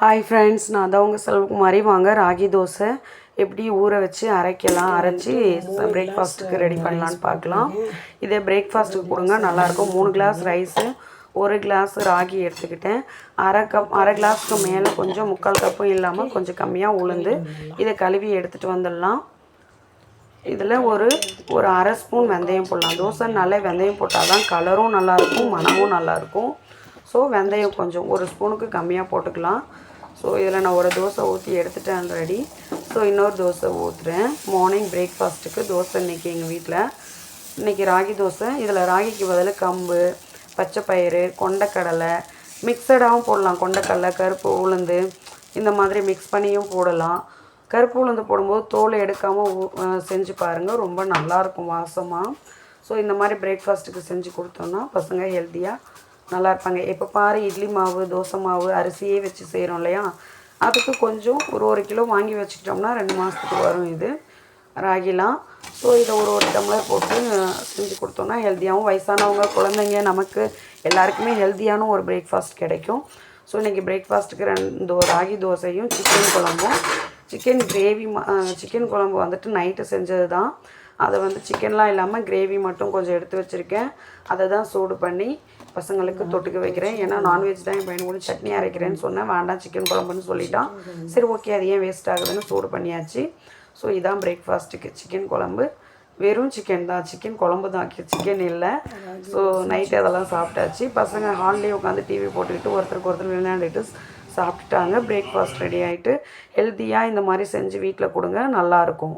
Hi friends நான் தான் உங்கள் செல்வகுமாரி. வாங்க ராகி தோசை. எப்படி ஊற வச்சு அரைக்கலாம் அரைச்சி பிரேக்ஃபாஸ்ட்டுக்கு ரெடி பண்ணலான்னு பார்க்கலாம். இதே பிரேக்ஃபாஸ்ட்டுக்கு கொடுங்க நல்லாயிருக்கும். மூணு கிளாஸ் ரைஸு ஒரு கிளாஸ் ராகி எடுத்துக்கிட்டேன். அரை கப் அரை கிளாஸ்க்கு மேலே கொஞ்சம் முக்கால் கப்பும் இல்லாமல் கொஞ்சம் கம்மியாக உளுந்து. இதை கழுவி எடுத்துகிட்டு வந்துடலாம். இதில் ஒரு ஒரு அரை ஸ்பூன் வெந்தயம் போடலாம். தோசைனாலே வெந்தயம் போட்டால் தான் கலரும் நல்லாயிருக்கும் மணமும் நல்லாயிருக்கும். ஸோ வெந்தயம் கொஞ்சம் ஒரு ஸ்பூனுக்கு கம்மியாக போட்டுக்கலாம். ஸோ இதில் நான் ஒரு தோசை ஊற்றி எடுத்துட்டேன் ரெடி ஸோ இன்னொரு தோசை ஊற்றுறேன் மார்னிங் பிரேக்ஃபாஸ்ட்டுக்கு தோசை இன்றைக்கி எங்கள் வீட்டில் இன்றைக்கி ராகி தோசை. இதில் ராகிக்கு பதில் கம்பு பச்சை பயிறு கொண்டக்கடலை. மிக்சடாகவும் போடலாம். கொண்டக்கடலை கருப்பு உளுந்து இந்த மாதிரி மிக்ஸ் பண்ணியும் போடலாம். கருப்பு உளுந்து போடும்போது தோலை எடுக்காமல் செஞ்சு பாருங்கள் ரொம்ப நல்லாயிருக்கும் வாசமாக ஸோ இந்த மாதிரி பிரேக்ஃபாஸ்ட்டுக்கு செஞ்சு கொடுத்தோன்னா பசங்க ஹெல்த்தியாக நல்லா இருப்பாங்க இப்போ பாரு இட்லி மாவு தோசை மாவு அரிசியே வச்சு செய்கிறோம் இல்லையா? அதுக்கு கொஞ்சம் ஒரு ஒரு கிலோ வாங்கி வச்சுக்கிட்டோம்னா ரெண்டு மாதத்துக்கு வரும் இது. ராகிலாம். ஸோ இதை ஒரு ஒரு டம்ளர் போட்டு செஞ்சு கொடுத்தோன்னா ஹெல்த்தியாகவும் வயசானவங்க குழந்தைங்க நமக்கு எல்லாருக்குமே ஹெல்த்தியான ஒரு பிரேக்ஃபாஸ்ட் கிடைக்கும். ஸோ இன்றைக்கி பிரேக்ஃபாஸ்ட்டுக்கு ரெண்டு ராகி தோசையும் சிக்கன் குழம்பும். சிக்கன் கிரேவி சிக்கன் குழம்பு வந்துட்டு நைட்டு செஞ்சது தான் அதை வந்து சிக்கன்லாம் இல்லாமல் கிரேவி மட்டும் கொஞ்சம் எடுத்து வச்சுருக்கேன். அதை தான் சூடு பண்ணி பசங்களுக்கு தொட்டுக்க வைக்கிறேன். ஏன்னா நான்வெஜ் தான் என் பையன் கூட சட்னி அரைக்கிறேன்னு சொன்னேன். வேண்டாம் சிக்கன் குழம்புன்னு சொல்லிட்டான். சரி ஓகே அது ஏன் வேஸ்ட் ஆகுதுன்னு சூடு பண்ணியாச்சு. ஸோ இதான் பிரேக்ஃபாஸ்ட்டுக்கு சிக்கன் குழம்பு. வெறும் சிக்கன் தான். சிக்கன் குழம்பு தான். சிக்கன் இல்லை. ஸோ நைட்டு அதெல்லாம் சாப்பிட்டாச்சு. பசங்க ஹால்லேயே உட்காந்து டிவி போட்டுக்கிட்டு ஒருத்தருக்கு ஒருத்தர் விளையாண்டுட்டு சாப்பிட்டுட்டாங்க. பிரேக்ஃபாஸ்ட் ரெடி ஆகிட்டு ஹெல்த்தியாக இந்த மாதிரி செஞ்சு வீட்டில் கொடுங்க நல்லாயிருக்கும்